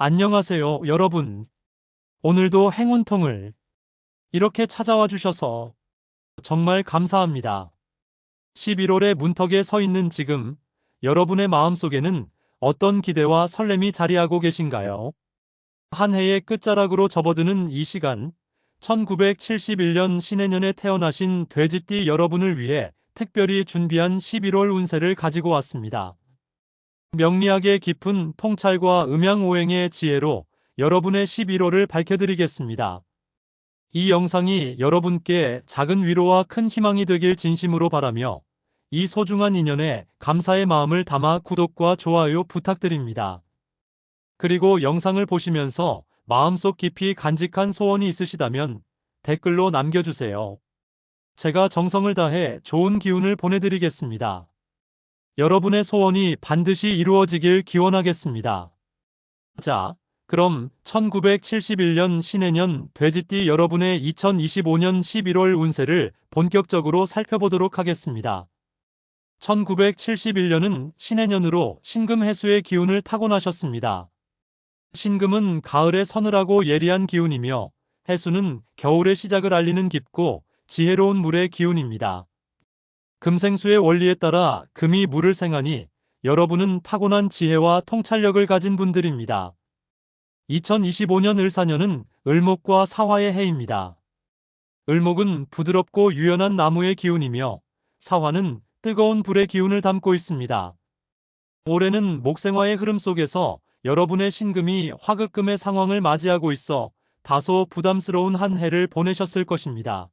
안녕하세요, 여러분. 오늘도 행운통을 이렇게 찾아와 주셔서 정말 감사합니다. 11월의 문턱에 서 있는 지금 여러분의 마음속에는 어떤 기대와 설렘이 자리하고 계신가요? 한 해의 끝자락으로 접어드는 이 시간, 1971년 신해년에 태어나신 돼지띠 여러분을 위해 특별히 준비한 11월 운세를 가지고 왔습니다. 명리학의 깊은 통찰과 음양오행의 지혜로 여러분의 11월을 밝혀드리겠습니다. 이 영상이 여러분께 작은 위로와 큰 희망이 되길 진심으로 바라며 이 소중한 인연에 감사의 마음을 담아 구독과 좋아요 부탁드립니다. 그리고 영상을 보시면서 마음속 깊이 간직한 소원이 있으시다면 댓글로 남겨주세요. 제가 정성을 다해 좋은 기운을 보내드리겠습니다. 여러분의 소원이 반드시 이루어지길 기원하겠습니다. 자, 그럼 1971년 신해년 돼지띠 여러분의 2025년 11월 운세를 본격적으로 살펴보도록 하겠습니다. 1971년은 신해년으로 신금 해수의 기운을 타고나셨습니다. 신금은 가을의 서늘하고 예리한 기운이며 해수는 겨울의 시작을 알리는 깊고 지혜로운 물의 기운입니다. 금생수의 원리에 따라 금이 물을 생하니 여러분은 타고난 지혜와 통찰력을 가진 분들입니다. 2025년 을사년은 을목과 사화의 해입니다. 을목은 부드럽고 유연한 나무의 기운이며 사화는 뜨거운 불의 기운을 담고 있습니다. 올해는 목생화의 흐름 속에서 여러분의 신금이 화급금의 상황을 맞이하고 있어 다소 부담스러운 한 해를 보내셨을 것입니다.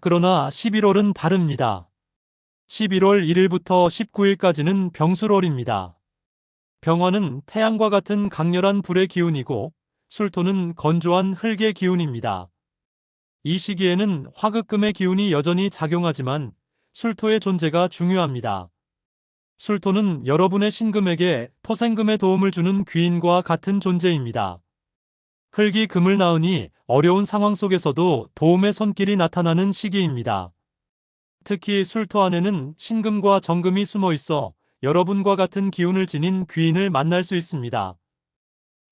그러나 11월은 다릅니다. 11월 1일부터 19일까지는 병술월입니다. 병화는 태양과 같은 강렬한 불의 기운이고 술토는 건조한 흙의 기운입니다. 이 시기에는 화극금의 기운이 여전히 작용하지만 술토의 존재가 중요합니다. 술토는 여러분의 신금에게 토생금의 도움을 주는 귀인과 같은 존재입니다. 흙이 금을 낳으니 어려운 상황 속에서도 도움의 손길이 나타나는 시기입니다. 특히 술토 안에는 신금과 정금이 숨어 있어 여러분과 같은 기운을 지닌 귀인을 만날 수 있습니다.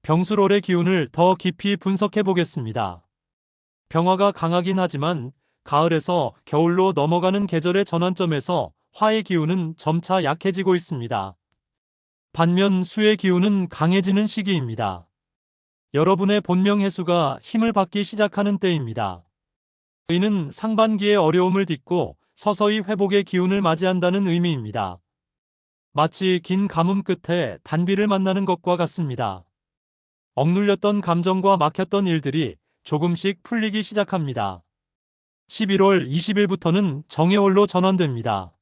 병술월의 기운을 더 깊이 분석해 보겠습니다. 병화가 강하긴 하지만 가을에서 겨울로 넘어가는 계절의 전환점에서 화의 기운은 점차 약해지고 있습니다. 반면 수의 기운은 강해지는 시기입니다. 여러분의 본명 해수가 힘을 받기 시작하는 때입니다. 이는 상반기의 어려움을 딛고 서서히 회복의 기운을 맞이한다는 의미입니다. 마치 긴 가뭄 끝에 단비를 만나는 것과 같습니다. 억눌렸던 감정과 막혔던 일들이 조금씩 풀리기 시작합니다. 11월 20일부터는 정해월로 전환됩니다.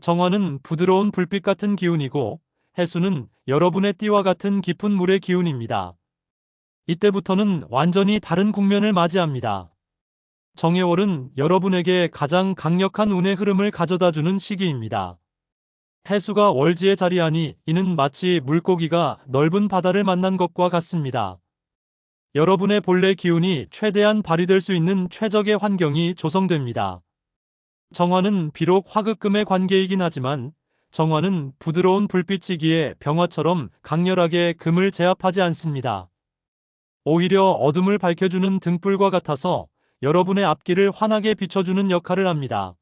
정화는 부드러운 불빛 같은 기운이고 해수는 여러분의 띠와 같은 깊은 물의 기운입니다. 이때부터는 완전히 다른 국면을 맞이합니다. 정해월은 여러분에게 가장 강력한 운의 흐름을 가져다 주는 시기입니다. 해수가 월지에 자리하니 이는 마치 물고기가 넓은 바다를 만난 것과 같습니다. 여러분의 본래 기운이 최대한 발휘될 수 있는 최적의 환경이 조성됩니다. 정화는 비록 화극금의 관계이긴 하지만 정화는 부드러운 불빛이기에 병화처럼 강렬하게 금을 제압하지 않습니다. 오히려 어둠을 밝혀주는 등불과 같아서 여러분의 앞길을 환하게 비춰주는 역할을 합니다.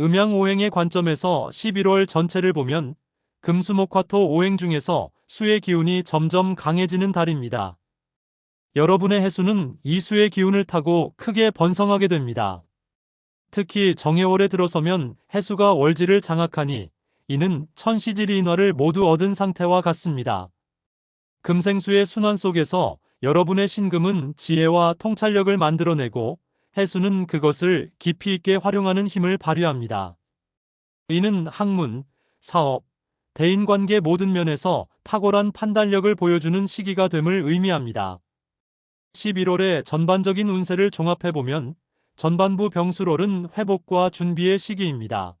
음양오행의 관점에서 11월 전체를 보면 금수목화토 오행 중에서 수의 기운이 점점 강해지는 달입니다. 여러분의 해수는 이 수의 기운을 타고 크게 번성하게 됩니다. 특히 정해월에 들어서면 해수가 월지를 장악하니 이는 천시지리 인화를 모두 얻은 상태와 같습니다. 금생수의 순환 속에서 여러분의 신금은 지혜와 통찰력을 만들어내고 해수는 그것을 깊이 있게 활용하는 힘을 발휘합니다. 이는 학문, 사업, 대인관계 모든 면에서 탁월한 판단력을 보여주는 시기가 됨을 의미합니다. 11월의 전반적인 운세를 종합해보면 전반부 병술월은 회복과 준비의 시기입니다.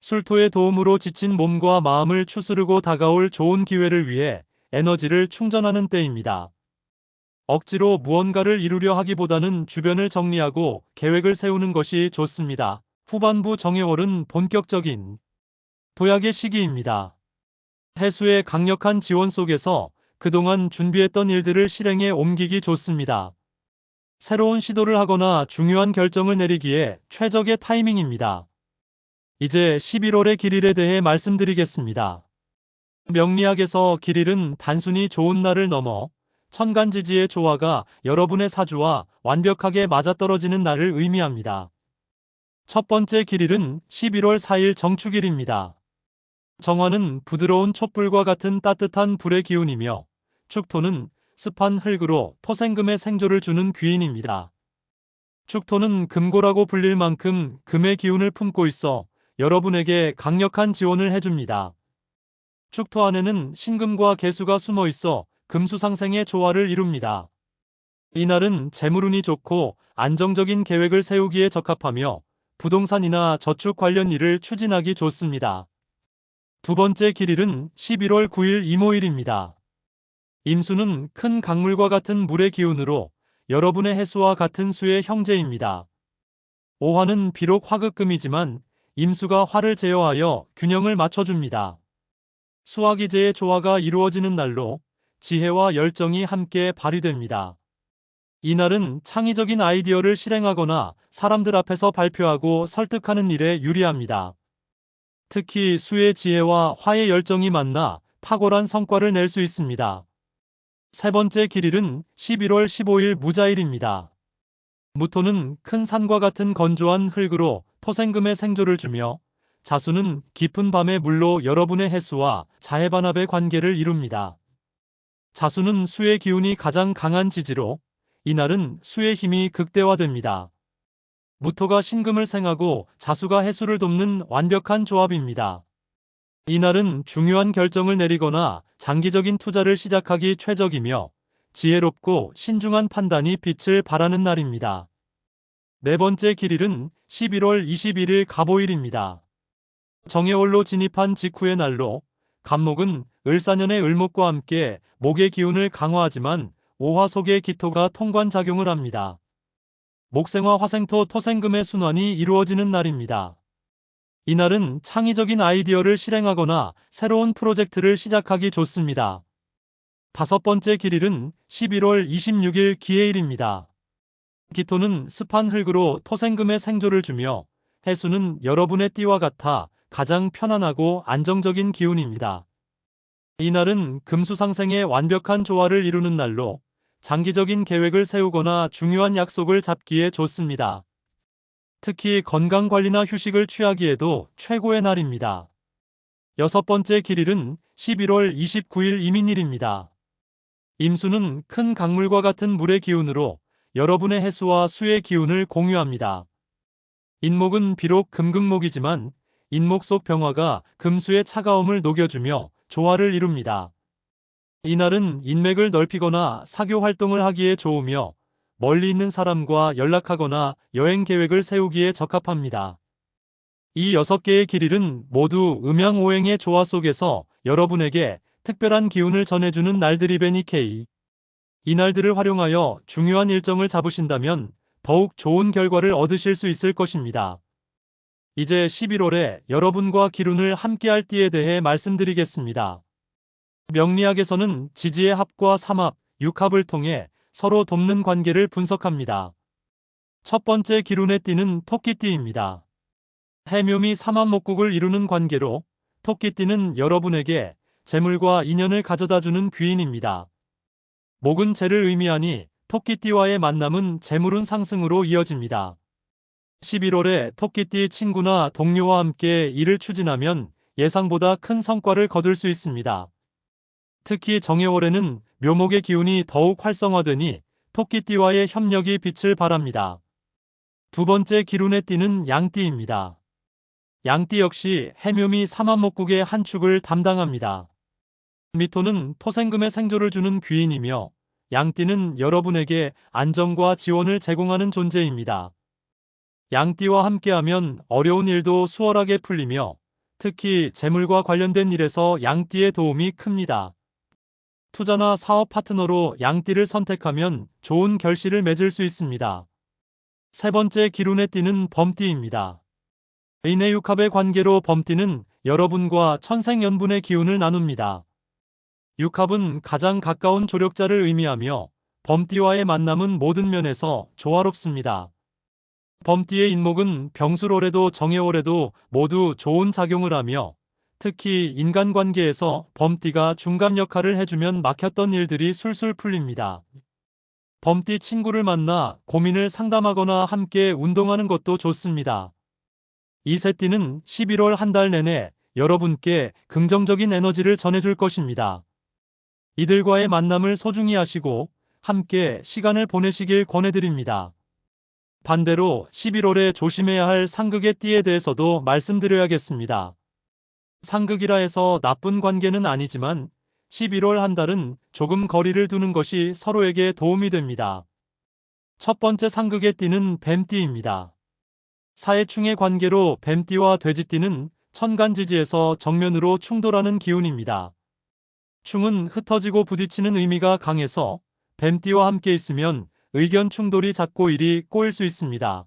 술토의 도움으로 지친 몸과 마음을 추스르고 다가올 좋은 기회를 위해 에너지를 충전하는 때입니다. 억지로 무언가를 이루려 하기보다는 주변을 정리하고 계획을 세우는 것이 좋습니다. 후반부 정해월은 본격적인 도약의 시기입니다. 해수의 강력한 지원 속에서 그동안 준비했던 일들을 실행에 옮기기 좋습니다. 새로운 시도를 하거나 중요한 결정을 내리기에 최적의 타이밍입니다. 이제 11월의 길일에 대해 말씀드리겠습니다. 명리학에서 길일은 단순히 좋은 날을 넘어 천간지지의 조화가 여러분의 사주와 완벽하게 맞아떨어지는 날을 의미합니다. 첫 번째 길일은 11월 4일 정축일입니다. 정화는 부드러운 촛불과 같은 따뜻한 불의 기운이며 축토는 습한 흙으로 토생금의 생조를 주는 귀인입니다. 축토는 금고라고 불릴 만큼 금의 기운을 품고 있어 여러분에게 강력한 지원을 해줍니다. 축토 안에는 신금과 개수가 숨어 있어 금수상생의 조화를 이룹니다. 이날은 재물운이 좋고 안정적인 계획을 세우기에 적합하며 부동산이나 저축 관련 일을 추진하기 좋습니다. 두 번째 길일은 11월 9일 이모일입니다. 임수는 큰 강물과 같은 물의 기운으로 여러분의 해수와 같은 수의 형제입니다. 오화는 비록 화극금이지만 임수가 화를 제어하여 균형을 맞춰줍니다. 수화기제의 조화가 이루어지는 날로 지혜와 열정이 함께 발휘됩니다. 이날은 창의적인 아이디어를 실행하거나 사람들 앞에서 발표하고 설득하는 일에 유리합니다. 특히 수의 지혜와 화의 열정이 만나 탁월한 성과를 낼 수 있습니다. 세 번째 길일은 11월 15일 무자일입니다. 무토는 큰 산과 같은 건조한 흙으로 토생금의 생조를 주며 자수는 깊은 밤의 물로 여러분의 해수와 자해반합의 관계를 이룹니다. 자수는 수의 기운이 가장 강한 지지로 이날은 수의 힘이 극대화됩니다. 무토가 신금을 생하고 자수가 해수를 돕는 완벽한 조합입니다. 이날은 중요한 결정을 내리거나 장기적인 투자를 시작하기 최적이며 지혜롭고 신중한 판단이 빛을 발하는 날입니다. 네 번째 길일은 11월 21일 갑오일입니다. 정해월로 진입한 직후의 날로 간목은 을사년의 을목과 함께 목의 기운을 강화하지만 오화 속의 기토가 통관작용을 합니다. 목생화 화생토 토생금의 순환이 이루어지는 날입니다. 이날은 창의적인 아이디어를 실행하거나 새로운 프로젝트를 시작하기 좋습니다. 다섯 번째 길일은 11월 26일 기해일입니다. 기토는 습한 흙으로 토생금의 생조를 주며 해수는 여러분의 띠와 같아 가장 편안하고 안정적인 기운입니다. 이날은 금수상생의 완벽한 조화를 이루는 날로 장기적인 계획을 세우거나 중요한 약속을 잡기에 좋습니다. 특히 건강관리나 휴식을 취하기에도 최고의 날입니다. 여섯 번째 길일은 11월 29일 이민일입니다. 임수는 큰 강물과 같은 물의 기운으로 여러분의 해수와 수의 기운을 공유합니다. 인목은 비록 금극목이지만 인목 속 병화가 금수의 차가움을 녹여주며 조화를 이룹니다. 이날은 인맥을 넓히거나 사교 활동을 하기에 좋으며 멀리 있는 사람과 연락하거나 여행 계획을 세우기에 적합합니다. 이 여섯 개의 길일은 모두 음양오행의 조화 속에서 여러분에게 특별한 기운을 전해주는 날들이 베니 K. 이 날들을 활용하여 중요한 일정을 잡으신다면 더욱 좋은 결과를 얻으실 수 있을 것입니다. 이제 11월에 여러분과 기운을 함께할 띠에 대해 말씀드리겠습니다. 명리학에서는 지지의 합과 삼합, 육합을 통해 서로 돕는 관계를 분석합니다. 첫 번째 기운의 띠는 토끼띠입니다. 해묘미 삼합목국을 이루는 관계로 토끼띠는 여러분에게 재물과 인연을 가져다주는 귀인입니다. 목은 재를 의미하니 토끼띠와의 만남은 재물운 상승으로 이어집니다. 11월에 토끼띠 친구나 동료와 함께 일을 추진하면 예상보다 큰 성과를 거둘 수 있습니다. 특히 정해월에는 묘목의 기운이 더욱 활성화되니 토끼띠와의 협력이 빛을 발합니다. 두 번째 기운의 띠는 양띠입니다. 양띠 역시 해묘미 삼합목국의 한 축을 담당합니다. 미토는 토생금의 생조를 주는 귀인이며 양띠는 여러분에게 안정과 지원을 제공하는 존재입니다. 양띠와 함께하면 어려운 일도 수월하게 풀리며 특히 재물과 관련된 일에서 양띠의 도움이 큽니다. 투자나 사업 파트너로 양띠를 선택하면 좋은 결실을 맺을 수 있습니다. 세 번째 기운의 띠는 범띠입니다. 인의 육합의 관계로 범띠는 여러분과 천생연분의 기운을 나눕니다. 육합은 가장 가까운 조력자를 의미하며 범띠와의 만남은 모든 면에서 조화롭습니다. 범띠의 인목은 병술월에도 정해월에도 모두 좋은 작용을 하며 특히 인간관계에서 범띠가 중간 역할을 해주면 막혔던 일들이 술술 풀립니다. 범띠 친구를 만나 고민을 상담하거나 함께 운동하는 것도 좋습니다. 이 새띠는 11월 한 달 내내 여러분께 긍정적인 에너지를 전해줄 것입니다. 이들과의 만남을 소중히 하시고 함께 시간을 보내시길 권해드립니다. 반대로 11월에 조심해야 할 상극의 띠에 대해서도 말씀드려야겠습니다. 상극이라 해서 나쁜 관계는 아니지만 11월 한 달은 조금 거리를 두는 것이 서로에게 도움이 됩니다. 첫 번째 상극의 띠는 뱀띠입니다. 사해충의 관계로 뱀띠와 돼지띠는 천간지지에서 정면으로 충돌하는 기운입니다. 충은 흩어지고 부딪히는 의미가 강해서 뱀띠와 함께 있으면 의견 충돌이 잦고 일이 꼬일 수 있습니다.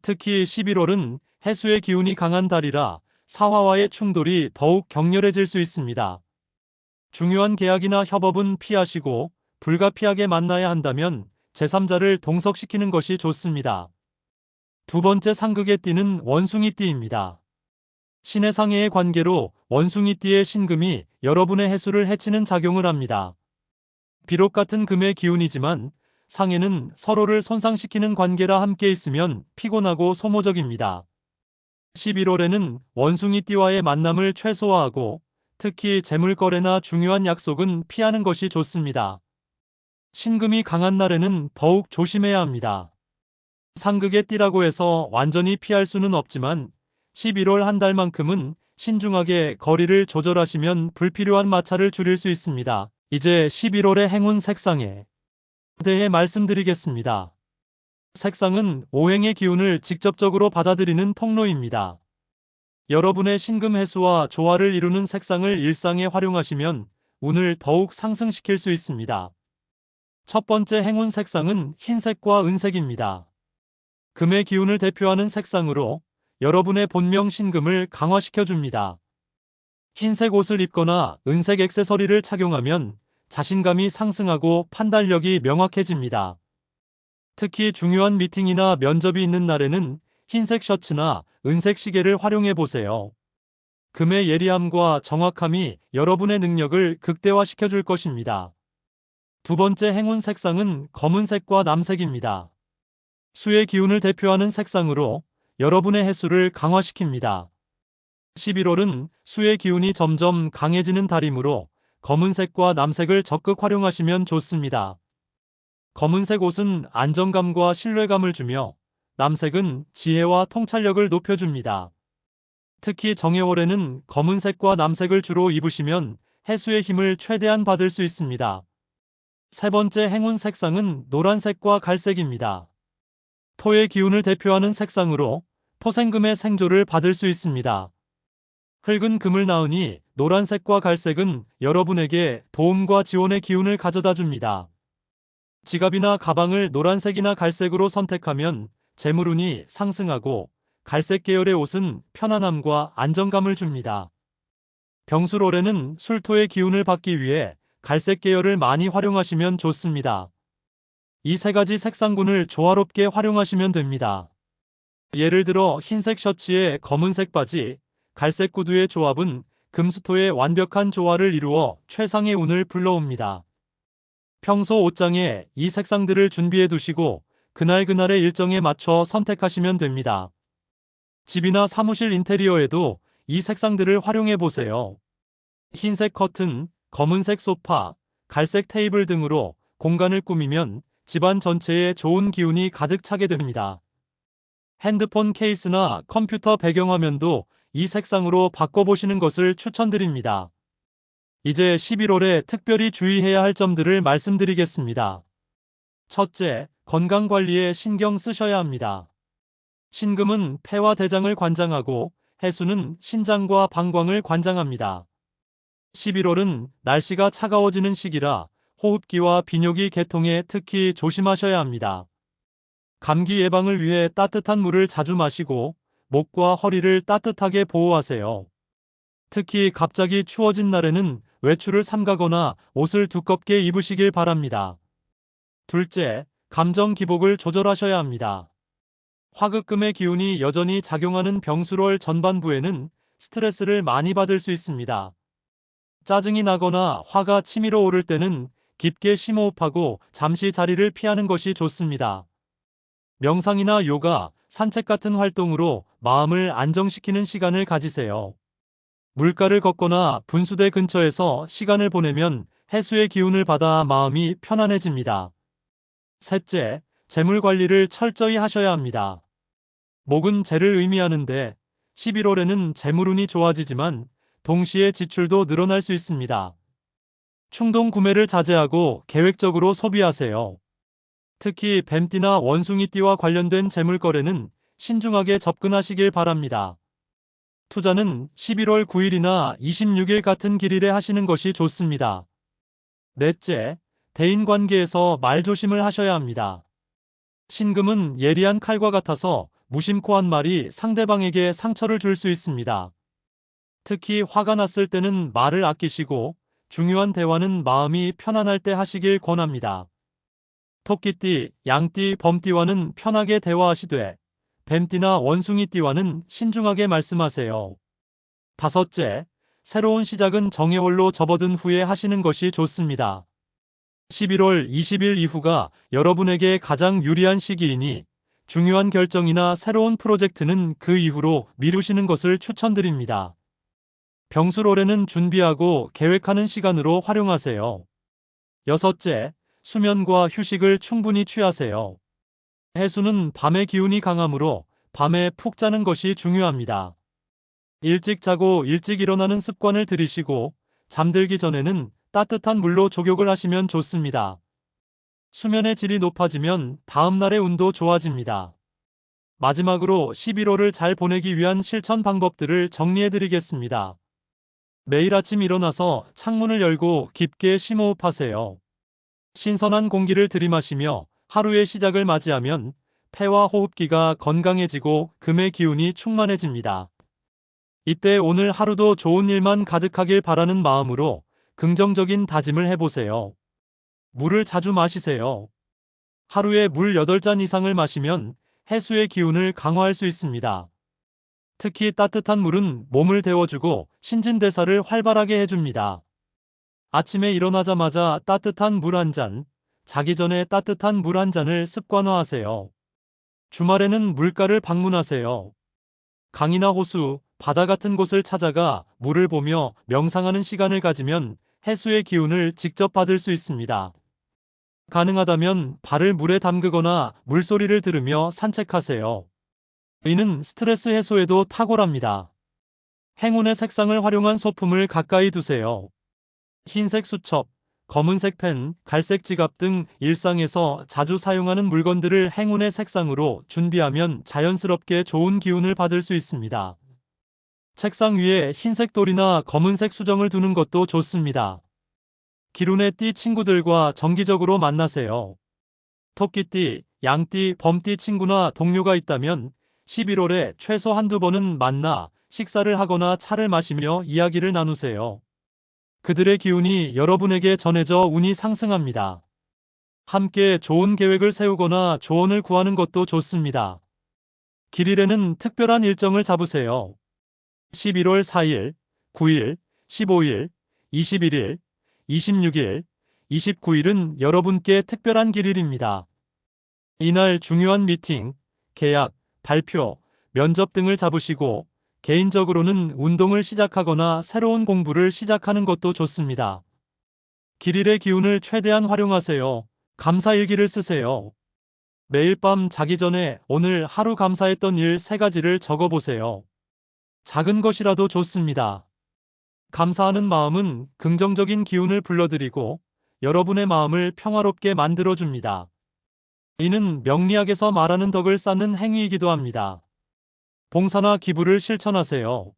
특히 11월은 해수의 기운이 강한 달이라 사화와의 충돌이 더욱 격렬해질 수 있습니다. 중요한 계약이나 협업은 피하시고 불가피하게 만나야 한다면 제3자를 동석시키는 것이 좋습니다. 두 번째 상극의 띠는 원숭이띠입니다. 신의 상해의 관계로 원숭이띠의 신금이 여러분의 해수를 해치는 작용을 합니다. 비록 같은 금의 기운이지만 상해는 서로를 손상시키는 관계라 함께 있으면 피곤하고 소모적입니다. 11월에는 원숭이 띠와의 만남을 최소화하고 특히 재물거래나 중요한 약속은 피하는 것이 좋습니다. 신금이 강한 날에는 더욱 조심해야 합니다. 상극의 띠라고 해서 완전히 피할 수는 없지만 11월 한 달만큼은 신중하게 거리를 조절하시면 불필요한 마찰을 줄일 수 있습니다. 이제 11월의 행운 색상에 대해 말씀드리겠습니다. 색상은 오행의 기운을 직접적으로 받아들이는 통로입니다. 여러분의 신금 해수와 조화를 이루는 색상을 일상에 활용하시면 운을 더욱 상승시킬 수 있습니다. 첫 번째 행운 색상은 흰색과 은색입니다. 금의 기운을 대표하는 색상으로 여러분의 본명 신금을 강화시켜 줍니다. 흰색 옷을 입거나 은색 액세서리를 착용하면 자신감이 상승하고 판단력이 명확해집니다. 특히 중요한 미팅이나 면접이 있는 날에는 흰색 셔츠나 은색 시계를 활용해 보세요. 금의 예리함과 정확함이 여러분의 능력을 극대화시켜 줄 것입니다. 두 번째 행운 색상은 검은색과 남색입니다. 수의 기운을 대표하는 색상으로 여러분의 해수를 강화시킵니다. 11월은 수의 기운이 점점 강해지는 달이므로 검은색과 남색을 적극 활용하시면 좋습니다. 검은색 옷은 안정감과 신뢰감을 주며 남색은 지혜와 통찰력을 높여줍니다. 특히 정해월에는 검은색과 남색을 주로 입으시면 해수의 힘을 최대한 받을 수 있습니다. 세 번째 행운 색상은 노란색과 갈색입니다. 토의 기운을 대표하는 색상으로 토생금의 생조를 받을 수 있습니다. 흙은 금을 낳으니 노란색과 갈색은 여러분에게 도움과 지원의 기운을 가져다 줍니다. 지갑이나 가방을 노란색이나 갈색으로 선택하면 재물운이 상승하고 갈색 계열의 옷은 편안함과 안정감을 줍니다. 병술올해는 술토의 기운을 받기 위해 갈색 계열을 많이 활용하시면 좋습니다. 이 세 가지 색상군을 조화롭게 활용하시면 됩니다. 예를 들어 흰색 셔츠에 검은색 바지, 갈색 구두의 조합은 금수토의 완벽한 조화를 이루어 최상의 운을 불러옵니다. 평소 옷장에 이 색상들을 준비해 두시고 그날그날의 일정에 맞춰 선택하시면 됩니다. 집이나 사무실 인테리어에도 이 색상들을 활용해 보세요. 흰색 커튼, 검은색 소파, 갈색 테이블 등으로 공간을 꾸미면 집안 전체에 좋은 기운이 가득 차게 됩니다. 핸드폰 케이스나 컴퓨터 배경화면도 이 색상으로 바꿔보시는 것을 추천드립니다. 이제 11월에 특별히 주의해야 할 점들을 말씀드리겠습니다. 첫째, 건강관리에 신경 쓰셔야 합니다. 신금은 폐와 대장을 관장하고 해수는 신장과 방광을 관장합니다. 11월은 날씨가 차가워지는 시기라 호흡기와 비뇨기 계통에 특히 조심하셔야 합니다. 감기 예방을 위해 따뜻한 물을 자주 마시고 목과 허리를 따뜻하게 보호하세요. 특히 갑자기 추워진 날에는 외출을 삼가거나 옷을 두껍게 입으시길 바랍니다. 둘째, 감정 기복을 조절하셔야 합니다. 화극금의 기운이 여전히 작용하는 병수월 전반부에는 스트레스를 많이 받을 수 있습니다. 짜증이 나거나 화가 치밀어 오를 때는 깊게 심호흡하고 잠시 자리를 피하는 것이 좋습니다. 명상이나 요가, 산책 같은 활동으로 마음을 안정시키는 시간을 가지세요. 물가를 걷거나 분수대 근처에서 시간을 보내면 해수의 기운을 받아 마음이 편안해집니다. 셋째, 재물 관리를 철저히 하셔야 합니다. 목은 재를 의미하는데 11월에는 재물운이 좋아지지만 동시에 지출도 늘어날 수 있습니다. 충동 구매를 자제하고 계획적으로 소비하세요. 특히 뱀띠나 원숭이띠와 관련된 재물 거래는 신중하게 접근하시길 바랍니다. 투자는 11월 9일이나 26일 같은 길일에 하시는 것이 좋습니다. 넷째, 대인 관계에서 말조심을 하셔야 합니다. 신금은 예리한 칼과 같아서 무심코 한 말이 상대방에게 상처를 줄 수 있습니다. 특히 화가 났을 때는 말을 아끼시고 중요한 대화는 마음이 편안할 때 하시길 권합니다. 토끼띠, 양띠, 범띠와는 편하게 대화하시되 뱀띠나 원숭이띠와는 신중하게 말씀하세요. 다섯째, 새로운 시작은 정예월로 접어든 후에 하시는 것이 좋습니다. 11월 20일 이후가 여러분에게 가장 유리한 시기이니 중요한 결정이나 새로운 프로젝트는 그 이후로 미루시는 것을 추천드립니다. 병술올해는 준비하고 계획하는 시간으로 활용하세요. 여섯째, 수면과 휴식을 충분히 취하세요. 해수는 밤의 기운이 강하므로 밤에 푹 자는 것이 중요합니다. 일찍 자고 일찍 일어나는 습관을 들이시고 잠들기 전에는 따뜻한 물로 족욕을 하시면 좋습니다. 수면의 질이 높아지면 다음날의 운도 좋아집니다. 마지막으로 11월을 잘 보내기 위한 실천 방법들을 정리해 드리겠습니다. 매일 아침 일어나서 창문을 열고 깊게 심호흡하세요. 신선한 공기를 들이마시며 하루의 시작을 맞이하면 폐와 호흡기가 건강해지고 금의 기운이 충만해집니다. 이때 오늘 하루도 좋은 일만 가득하길 바라는 마음으로 긍정적인 다짐을 해보세요. 물을 자주 마시세요. 하루에 물 8잔 이상을 마시면 해수의 기운을 강화할 수 있습니다. 특히 따뜻한 물은 몸을 데워주고 신진대사를 활발하게 해줍니다. 아침에 일어나자마자 따뜻한 물 한 잔, 자기 전에 따뜻한 물 한 잔을 습관화하세요. 주말에는 물가를 방문하세요. 강이나 호수, 바다 같은 곳을 찾아가 물을 보며 명상하는 시간을 가지면 해수의 기운을 직접 받을 수 있습니다. 가능하다면 발을 물에 담그거나 물소리를 들으며 산책하세요. 이는 스트레스 해소에도 탁월합니다. 행운의 색상을 활용한 소품을 가까이 두세요. 흰색 수첩, 검은색 펜, 갈색 지갑 등 일상에서 자주 사용하는 물건들을 행운의 색상으로 준비하면 자연스럽게 좋은 기운을 받을 수 있습니다. 책상 위에 흰색 돌이나 검은색 수정을 두는 것도 좋습니다. 기룬의 띠 친구들과 정기적으로 만나세요. 토끼띠, 양띠, 범띠 친구나 동료가 있다면 11월에 최소 한두 번은 만나 식사를 하거나 차를 마시며 이야기를 나누세요. 그들의 기운이 여러분에게 전해져 운이 상승합니다. 함께 좋은 계획을 세우거나 조언을 구하는 것도 좋습니다. 길일에는 특별한 일정을 잡으세요. 11월 4일, 9일, 15일, 21일, 26일, 29일은 여러분께 특별한 길일입니다. 이날 중요한 미팅, 계약, 발표, 면접 등을 잡으시고 개인적으로는 운동을 시작하거나 새로운 공부를 시작하는 것도 좋습니다. 길일의 기운을 최대한 활용하세요. 감사일기를 쓰세요. 매일 밤 자기 전에 오늘 하루 감사했던 일세 가지를 적어보세요. 작은 것이라도 좋습니다. 감사하는 마음은 긍정적인 기운을 불러들이고 여러분의 마음을 평화롭게 만들어줍니다. 이는 명리학에서 말하는 덕을 쌓는 행위이기도 합니다. 봉사나 기부를 실천하세요.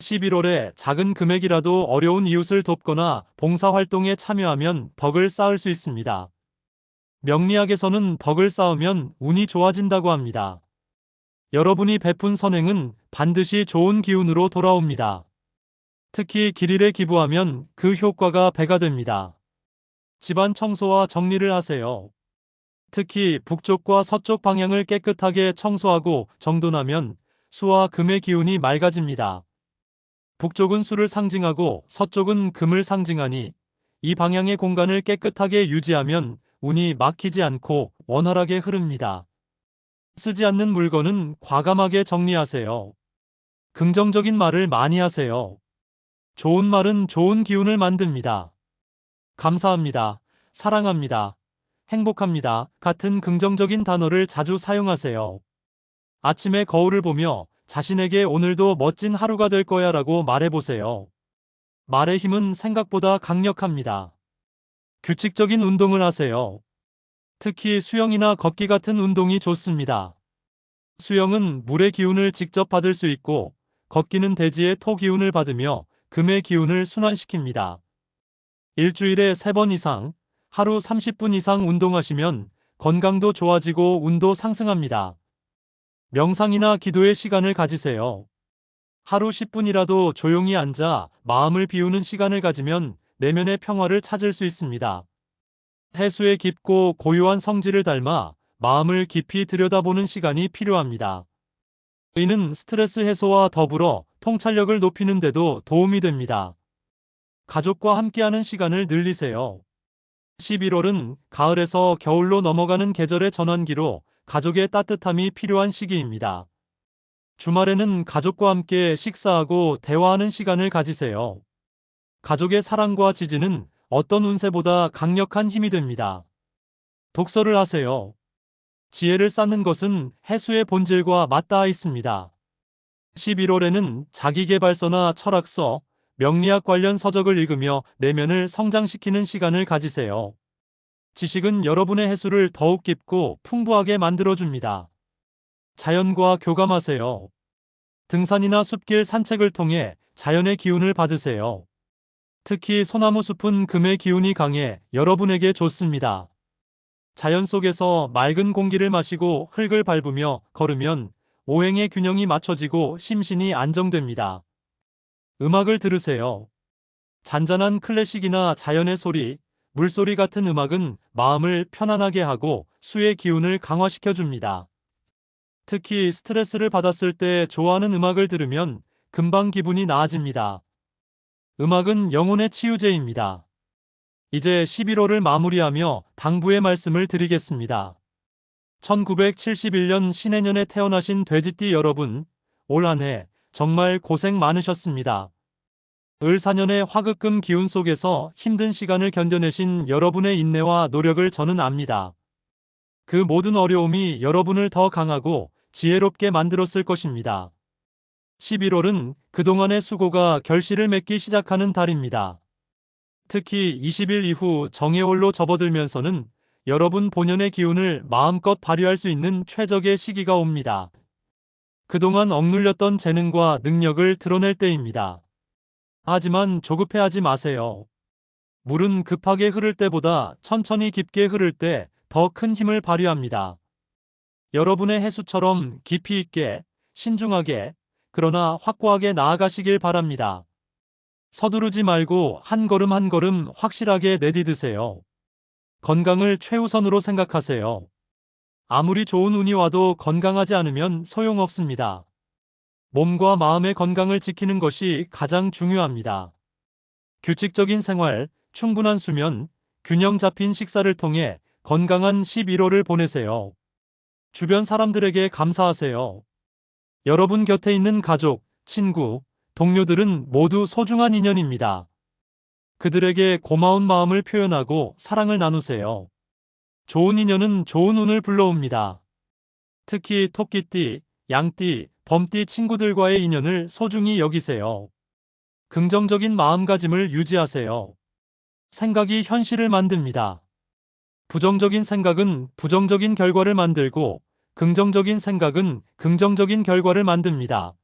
11월에 작은 금액이라도 어려운 이웃을 돕거나 봉사활동에 참여하면 덕을 쌓을 수 있습니다. 명리학에서는 덕을 쌓으면 운이 좋아진다고 합니다. 여러분이 베푼 선행은 반드시 좋은 기운으로 돌아옵니다. 특히 길일에 기부하면 그 효과가 배가 됩니다. 집안 청소와 정리를 하세요. 특히 북쪽과 서쪽 방향을 깨끗하게 청소하고 정돈하면 수와 금의 기운이 맑아집니다. 북쪽은 수를 상징하고 서쪽은 금을 상징하니 이 방향의 공간을 깨끗하게 유지하면 운이 막히지 않고 원활하게 흐릅니다. 쓰지 않는 물건은 과감하게 정리하세요. 긍정적인 말을 많이 하세요. 좋은 말은 좋은 기운을 만듭니다. 감사합니다. 사랑합니다. 행복합니다. 같은 긍정적인 단어를 자주 사용하세요. 아침에 거울을 보며 자신에게 오늘도 멋진 하루가 될 거야 라고 말해보세요. 말의 힘은 생각보다 강력합니다. 규칙적인 운동을 하세요. 특히 수영이나 걷기 같은 운동이 좋습니다. 수영은 물의 기운을 직접 받을 수 있고 걷기는 대지의 토 기운을 받으며 금의 기운을 순환시킵니다. 일주일에 3번 이상, 하루 30분 이상 운동하시면 건강도 좋아지고 운도 상승합니다. 명상이나 기도의 시간을 가지세요. 하루 10분이라도 조용히 앉아 마음을 비우는 시간을 가지면 내면의 평화를 찾을 수 있습니다. 해수의 깊고 고요한 성질을 닮아 마음을 깊이 들여다보는 시간이 필요합니다. 이는 스트레스 해소와 더불어 통찰력을 높이는 데도 도움이 됩니다. 가족과 함께하는 시간을 늘리세요. 11월은 가을에서 겨울로 넘어가는 계절의 전환기로 가족의 따뜻함이 필요한 시기입니다. 주말에는 가족과 함께 식사하고 대화하는 시간을 가지세요. 가족의 사랑과 지지는 어떤 운세보다 강력한 힘이 됩니다. 독서를 하세요. 지혜를 쌓는 것은 해수의 본질과 맞닿아 있습니다. 11월에는 자기개발서나 철학서, 명리학 관련 서적을 읽으며 내면을 성장시키는 시간을 가지세요. 지식은 여러분의 해수를 더욱 깊고 풍부하게 만들어줍니다. 자연과 교감하세요. 등산이나 숲길 산책을 통해 자연의 기운을 받으세요. 특히 소나무 숲은 금의 기운이 강해 여러분에게 좋습니다. 자연 속에서 맑은 공기를 마시고 흙을 밟으며 걸으면 오행의 균형이 맞춰지고 심신이 안정됩니다. 음악을 들으세요. 잔잔한 클래식이나 자연의 소리, 물소리 같은 음악은 마음을 편안하게 하고 수의 기운을 강화시켜 줍니다. 특히 스트레스를 받았을 때 좋아하는 음악을 들으면 금방 기분이 나아집니다. 음악은 영혼의 치유제입니다. 이제 11월을 마무리하며 당부의 말씀을 드리겠습니다. 1971년 신해년에 태어나신 돼지띠 여러분, 올 한 해 정말 고생 많으셨습니다. 을 4년의 화극금 기운 속에서 힘든 시간을 견뎌내신 여러분의 인내와 노력을 저는 압니다. 그 모든 어려움이 여러분을 더 강하고 지혜롭게 만들었을 것입니다. 11월은 그동안의 수고가 결실을 맺기 시작하는 달입니다. 특히 20일 이후 정해월로 접어들면서는 여러분 본연의 기운을 마음껏 발휘할 수 있는 최적의 시기가 옵니다. 그동안 억눌렸던 재능과 능력을 드러낼 때입니다. 하지만 조급해하지 마세요. 물은 급하게 흐를 때보다 천천히 깊게 흐를 때 더 큰 힘을 발휘합니다. 여러분의 해수처럼 깊이 있게, 신중하게, 그러나 확고하게 나아가시길 바랍니다. 서두르지 말고 한 걸음 한 걸음 확실하게 내디드세요. 건강을 최우선으로 생각하세요. 아무리 좋은 운이 와도 건강하지 않으면 소용없습니다. 몸과 마음의 건강을 지키는 것이 가장 중요합니다. 규칙적인 생활, 충분한 수면, 균형 잡힌 식사를 통해 건강한 11월을 보내세요. 주변 사람들에게 감사하세요. 여러분 곁에 있는 가족, 친구, 동료들은 모두 소중한 인연입니다. 그들에게 고마운 마음을 표현하고 사랑을 나누세요. 좋은 인연은 좋은 운을 불러옵니다. 특히 토끼띠, 양띠, 범띠 친구들과의 인연을 소중히 여기세요. 긍정적인 마음가짐을 유지하세요. 생각이 현실을 만듭니다. 부정적인 생각은 부정적인 결과를 만들고 긍정적인 생각은 긍정적인 결과를 만듭니다.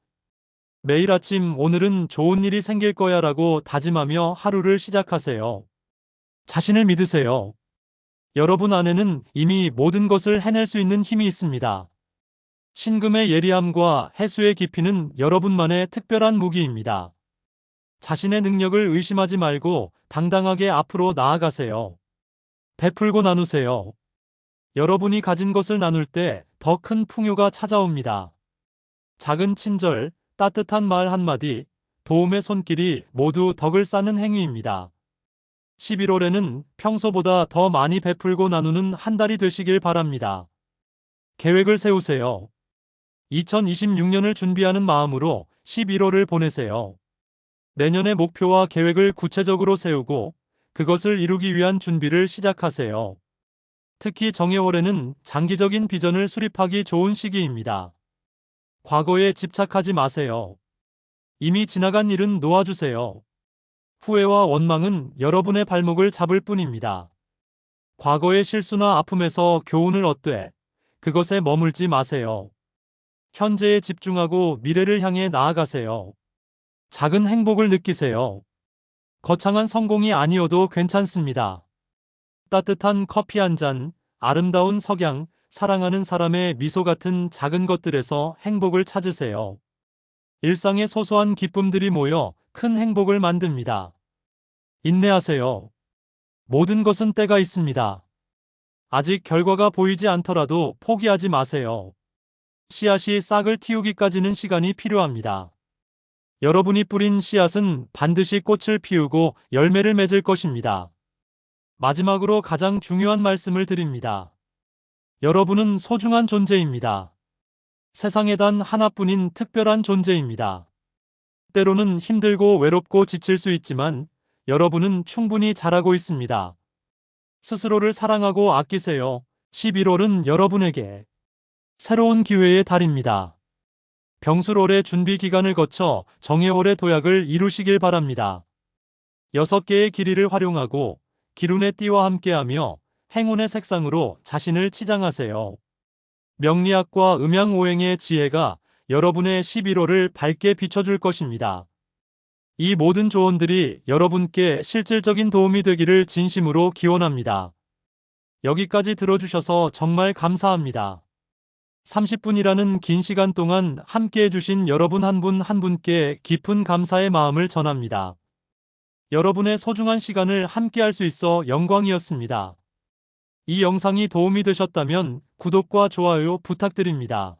매일 아침 오늘은 좋은 일이 생길 거야 라고 다짐하며 하루를 시작하세요. 자신을 믿으세요. 여러분 안에는 이미 모든 것을 해낼 수 있는 힘이 있습니다. 신금의 예리함과 해수의 깊이는 여러분만의 특별한 무기입니다. 자신의 능력을 의심하지 말고 당당하게 앞으로 나아가세요. 베풀고 나누세요. 여러분이 가진 것을 나눌 때 더 큰 풍요가 찾아옵니다. 작은 친절, 따뜻한 말 한마디, 도움의 손길이 모두 덕을 쌓는 행위입니다. 11월에는 평소보다 더 많이 베풀고 나누는 한 달이 되시길 바랍니다. 계획을 세우세요. 2026년을 준비하는 마음으로 11월을 보내세요. 내년의 목표와 계획을 구체적으로 세우고 그것을 이루기 위한 준비를 시작하세요. 특히 정해월에는 장기적인 비전을 수립하기 좋은 시기입니다. 과거에 집착하지 마세요. 이미 지나간 일은 놓아주세요. 후회와 원망은 여러분의 발목을 잡을 뿐입니다. 과거의 실수나 아픔에서 교훈을 얻되 그것에 머물지 마세요. 현재에 집중하고 미래를 향해 나아가세요. 작은 행복을 느끼세요. 거창한 성공이 아니어도 괜찮습니다. 따뜻한 커피 한 잔, 아름다운 석양, 사랑하는 사람의 미소 같은 작은 것들에서 행복을 찾으세요. 일상의 소소한 기쁨들이 모여 큰 행복을 만듭니다. 인내하세요. 모든 것은 때가 있습니다. 아직 결과가 보이지 않더라도 포기하지 마세요. 씨앗이 싹을 틔우기까지는 시간이 필요합니다. 여러분이 뿌린 씨앗은 반드시 꽃을 피우고 열매를 맺을 것입니다. 마지막으로 가장 중요한 말씀을 드립니다. 여러분은 소중한 존재입니다. 세상에 단 하나뿐인 특별한 존재입니다. 때로는 힘들고 외롭고 지칠 수 있지만 여러분은 충분히 잘하고 있습니다. 스스로를 사랑하고 아끼세요. 11월은 여러분에게 새로운 기회의 달입니다. 병술월의 준비 기간을 거쳐 정해월의 도약을 이루시길 바랍니다. 6개의 길이를 활용하고 기룬의 띠와 함께하며 행운의 색상으로 자신을 치장하세요. 명리학과 음양오행의 지혜가 여러분의 11월을 밝게 비춰줄 것입니다. 이 모든 조언들이 여러분께 실질적인 도움이 되기를 진심으로 기원합니다. 여기까지 들어주셔서 정말 감사합니다. 30분이라는 긴 시간 동안 함께 해주신 여러분 한분한 분께 깊은 감사의 마음을 전합니다. 여러분의 소중한 시간을 함께 할 수 있어 영광이었습니다. 이 영상이 도움이 되셨다면 구독과 좋아요 부탁드립니다.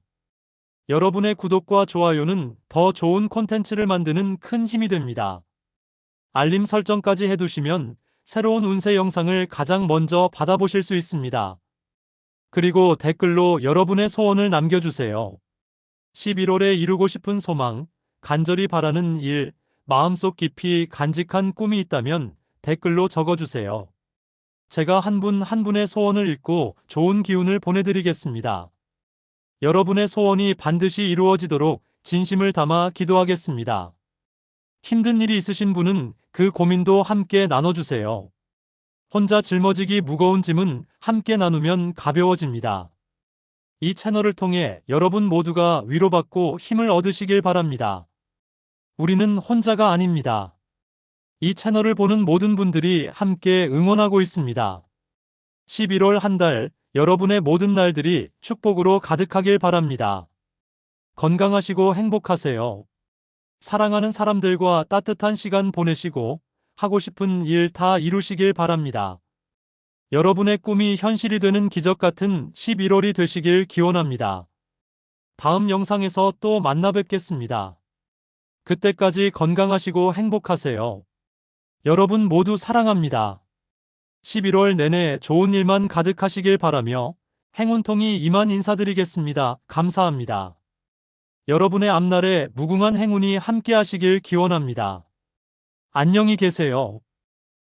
여러분의 구독과 좋아요는 더 좋은 콘텐츠를 만드는 큰 힘이 됩니다. 알림 설정까지 해두시면 새로운 운세 영상을 가장 먼저 받아보실 수 있습니다. 그리고 댓글로 여러분의 소원을 남겨주세요. 11월에 이루고 싶은 소망, 간절히 바라는 일, 마음속 깊이 간직한 꿈이 있다면 댓글로 적어주세요. 제가 한분한 분의 소원을 읽고 좋은 기운을 보내드리겠습니다. 여러분의 소원이 반드시 이루어지도록 진심을 담아 기도하겠습니다. 힘든 일이 있으신 분은 그 고민도 함께 나눠주세요. 혼자 짊어지기 무거운 짐은 함께 나누면 가벼워집니다. 이 채널을 통해 여러분 모두가 위로받고 힘을 얻으시길 바랍니다. 우리는 혼자가 아닙니다. 이 채널을 보는 모든 분들이 함께 응원하고 있습니다. 11월 한 달 여러분의 모든 날들이 축복으로 가득하길 바랍니다. 건강하시고 행복하세요. 사랑하는 사람들과 따뜻한 시간 보내시고 하고 싶은 일 다 이루시길 바랍니다. 여러분의 꿈이 현실이 되는 기적 같은 11월이 되시길 기원합니다. 다음 영상에서 또 만나 뵙겠습니다. 그때까지 건강하시고 행복하세요. 여러분 모두 사랑합니다. 11월 내내 좋은 일만 가득하시길 바라며 행운통이 이만 인사드리겠습니다. 감사합니다. 여러분의 앞날에 무궁한 행운이 함께하시길 기원합니다. 안녕히 계세요.